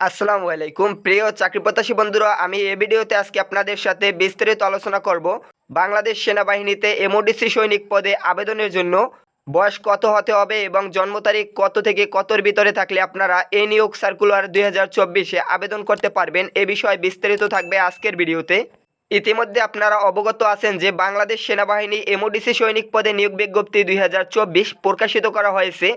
আসসালামু আলাইকুম। প্রিয় চাকরি প্রত্যাশী বন্ধুরা, আমি এই ভিডিওতে আজকে আপনাদের সাথে বিস্তারিত আলোচনা করব বাংলাদেশ সেনাবাহিনীতে এমওডিসি সৈনিক পদে আবেদনের জন্য বয়স কত হতে হবে এবং জন্ম তারিখ কত থেকে কতর ভিতরে থাকলে আপনারা এ নিয়োগ সার্কুলার দুই হাজার চব্বিশে আবেদন করতে পারবেন এ বিষয়ে বিস্তারিত থাকবে আজকের ভিডিওতে। ইতিমধ্যে আপনারা অবগত আছেন যে বাংলাদেশ সেনাবাহিনী এমওডিসি সৈনিক পদে নিয়োগ বিজ্ঞপ্তি দুই হাজার চব্বিশ প্রকাশিত করা হয়েছে।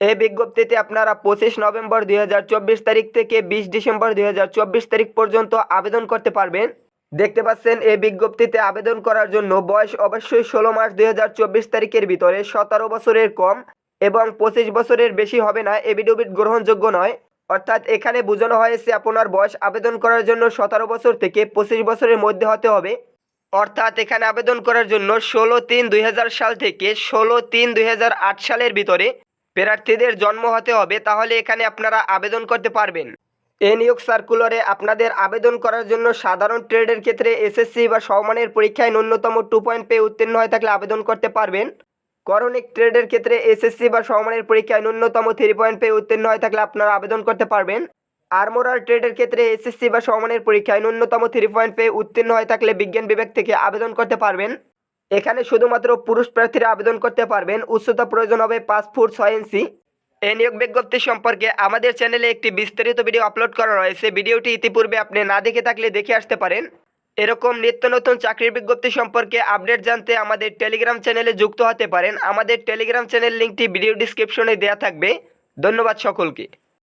এই বিজ্ঞপ্তিতে আপনারা পঁচিশ নভেম্বর দুই হাজার চব্বিশ তারিখ থেকে বিশ ডিসেম্বর দুই হাজার চব্বিশ তারিখ পর্যন্ত আবেদন করতে পারবেন। দেখতে পাচ্ছেন এই বিজ্ঞপ্তিতে আবেদন করার জন্য বয়স অবশ্যই ষোলো মার্চ দুই হাজার চব্বিশ তারিখের ভিতরে সতেরো বছরের কম এবং পঁচিশ বছরের বেশি হবে না এভিডেভিট গ্রহণযোগ্য নয়। অর্থাৎ এখানে বোঝানো হয়েছে আপনার বয়স আবেদন করার জন্য সতেরো বছর থেকে পঁচিশ বছরের মধ্যে হতে হবে। অর্থাৎ এখানে আবেদন করার জন্য ষোলো তিন দুই সাল থেকে ষোলো তিন দুই সালের ভিতরে প্রার্থীদের জন্ম হতে হবে, তাহলে এখানে আপনারা আবেদন করতে পারবেন। এই নিয়োগ সার্কুলারে আপনাদের আবেদন করার জন্য সাধারণ ট্রেডের ক্ষেত্রে এসএসসি বা সমমানের পরীক্ষায় ন্যূনতম টু পয়েন্ট পেয়ে উত্তীর্ণ হয়ে থাকলে আবেদন করতে পারবেন। করণিক ট্রেডের ক্ষেত্রে এসএসসি বা সমমানের পরীক্ষায় ন্যূনতম থ্রি পয়েন্ট পেয়ে উত্তীর্ণ হয়ে থাকলে আপনারা আবেদন করতে পারবেন। আর্মোরাল ট্রেডের ক্ষেত্রে এসএসসি বা সমমানের পরীক্ষায় ন্যূনতম থ্রি পয়েন্ট পেয়ে উত্তীর্ণ হয়ে থাকলে বিজ্ঞান বিভাগ থেকে আবেদন করতে পারবেন। এখানে শুধুমাত্র পুরুষ প্রার্থীরা আবেদন করতে পারবেন। উচ্চতা প্রয়োজন হবে পাঁচ ফুট ছয় ইঞ্চি। এই নিয়োগ বিজ্ঞপ্তি সম্পর্কে আমাদের চ্যানেলে একটি বিস্তারিত ভিডিও আপলোড করা রয়েছে। ভিডিওটি ইতিপূর্বে আপনি না দেখে থাকলে দেখে আসতে পারেন। এরকম নিত্য নতুন চাকরির বিজ্ঞপ্তি সম্পর্কে আপডেট জানতে আমাদের টেলিগ্রাম চ্যানেলে যুক্ত হতে পারেন। আমাদের টেলিগ্রাম চ্যানেল লিঙ্কটি ভিডিও ডিসক্রিপশনে দেওয়া থাকবে। ধন্যবাদ সকলকে।